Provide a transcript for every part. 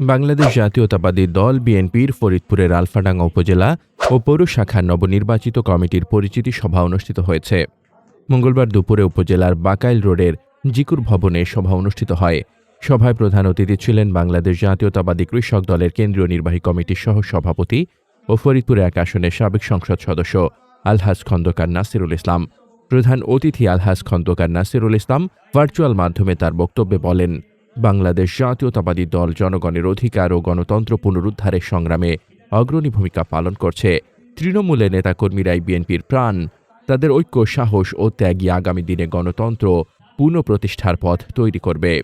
বাংলাদেশ জাতীয়তাবাদী দল বিএনপির ফরিদপুরের আলফাডাঙ্গা উপজেলা ও পৌর শাখার নবনির্বাচিত কমিটির পরিচিতি সভা অনুষ্ঠিত হয়েছে। মঙ্গলবার দুপুরে উপজেলার বাকাইল রোডের জিকুর ভবনে সভা অনুষ্ঠিত হয়। সভায় প্রধান অতিথি ছিলেন বাংলাদেশ জাতীয়তাবাদী কৃষক দলের কেন্দ্রীয় নির্বাহী কমিটির সহ সভাপতি ও ফরিদপুর এক আসনের সাবেক সংসদ সদস্য আলহাজ খন্দকার নাসিরুল ইসলাম। প্রধান অতিথি আলহাজ খন্দকার নাসিরুল ইসলাম ভার্চুয়াল মাধ্যমে তার বক্তব্যে বলেন বাংলাদেশ জাতীয়তাবাদী দল জনগণের অধিকার ও গণতন্ত্র পুনরুদ্ধারের সংগ্রামে অগ্রণী ভূমিকা পালন করছে। তৃণমূলের নেতাকর্মীরাই বিএনপির প্রাণ। তাদের ঐক্য, সাহস ও ত্যাগী আগামী দিনে গণতন্ত্র পুনঃপ্রতিষ্ঠার পথ তৈরি করবে।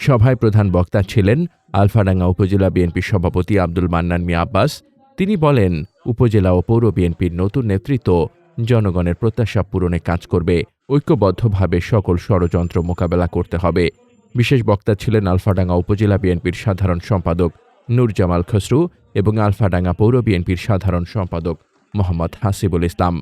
সভায় প্রধান বক্তা ছিলেন আলফাডাঙ্গা উপজেলা বিএনপির সভাপতি আব্দুল মান্নান মিয়া আব্বাস। তিনি বলেন, উপজেলা ও পৌর বিএনপির নতুন নেতৃত্ব জনগণের প্রত্যাশা পূরণে কাজ করবে। ঐক্যবদ্ধভাবে সকল ষড়যন্ত্র মোকাবেলা করতে হবে। বিশেষ বক্তা ছিলেন আলফাডাঙ্গা উপজেলা বিএনপির সাধারণ সম্পাদক নূর জামাল খসরু এবং আলফাডাঙ্গা পৌর বিএনপির সাধারণ সম্পাদক মোহাম্মদ হাসিবুল ইসলাম।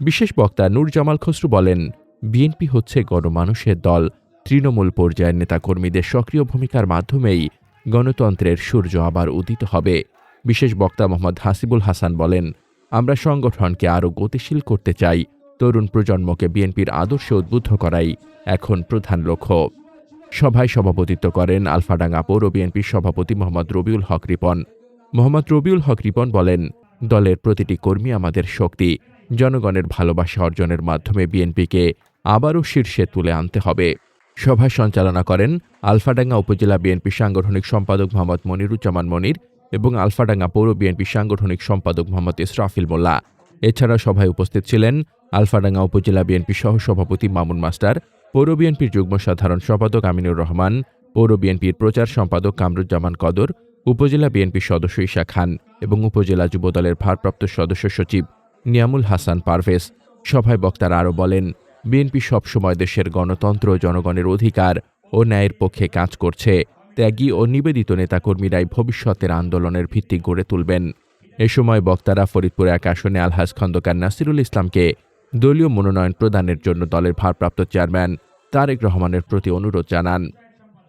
বিশেষ বক্তা নূর জামাল খসরু বলেন, বিএনপি হচ্ছে গণমানুষের দল, তৃণমূল পর্যায়ের নেতাকর্মীদের সক্রিয় ভূমিকার মাধ্যমেই গণতন্ত্রের সূর্য আবার উদিত হবে। বিশেষ বক্তা মোহাম্মদ হাসিবুল হাসান বলেন, আমরা সংগঠনকে আরও গতিশীল করতে চাই, তরুণ প্রজন্মকে বিএনপির আদর্শে উদ্বুদ্ধ করাই এখন প্রধান লক্ষ্য। সভায় সভাপতিত্ব করেন আলফাডাঙ্গা পৌর বিএনপির সভাপতি মোহাম্মদ রবিউল হক রিপন। মোহাম্মদ রবিউল হক রিপন বলেন, দলের প্রতিটি কর্মী আমাদের শক্তি। জনগণের ভালোবাসা অর্জনের মাধ্যমে বিএনপিকে আবারও শীর্ষে তুলে আনতে হবে। সভা সঞ্চালনা করেন আলফাডাঙ্গা উপজেলা বিএনপি সাংগঠনিক সম্পাদক মোহাম্মদ মনিরুজ্জামান মনির এবং আলফাডাঙ্গা পৌর বিএনপি সাংগঠনিক সম্পাদক মোহাম্মদ ইসরাফিল মোল্লা। এছাড়া সভায় উপস্থিত ছিলেন আলফাডাঙ্গা উপজেলা বিএনপি সহ সভাপতি মামুন মাস্টার পৌর বিএনপির যুগ্ম সাধারণ সম্পাদক আমিনুর রহমান, পৌর বিএনপির প্রচার সম্পাদক কামরুজ্জামান কদর, উপজেলা বিএনপির সদস্য ঈশা খান এবং উপজেলা যুবদলের ভারপ্রাপ্ত সদস্য সচিব নিয়ামুল হাসান পারভেজ। সভায় বক্তারা আরও বলেন, বিএনপি সবসময় দেশের গণতন্ত্র জনগণের অধিকার ও ন্যায়ের পক্ষে কাজ করছে, ত্যাগী ও নিবেদিত নেতাকর্মীরাই ভবিষ্যতের আন্দোলনের ভিত্তি গড়ে তুলবেন। এ সময় বক্তারা ফরিদপুর এক আসনে আলহাজ খন্দকার নাসিরুল ইসলামকে দলীয় মনোনয়ন প্রদানের জন্য দলের ভারপ্রাপ্ত চেয়ারম্যান তারেক রহমানের প্রতি অনুরোধ জানান।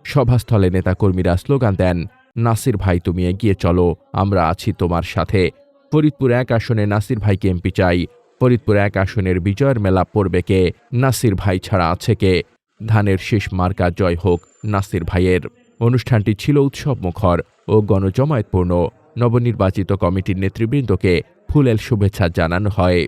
সভাস্থলে নেতাকর্মীরা স্লোগান দেন, নাসির ভাই, তুমি এগিয়ে চলো, আমরা আছি তোমার সাথে। ফরিদপুর এক আসনে নাসির ভাইকে এমপি চাই। ফরিদপুর এক আসনের বিজয়ের মেলা পড়বে কে? নাসির ভাই ছাড়া আছে কে? ধানের শেষ মার্কা জয় হোক নাসির ভাইয়ের। অনুষ্ঠানটি ছিল উৎসব মুখর ও গণজমায়েতপূর্ণ। নবনির্বাচিত কমিটির নেতৃবৃন্দকে ফুলেল শুভেচ্ছা জানানো হয়।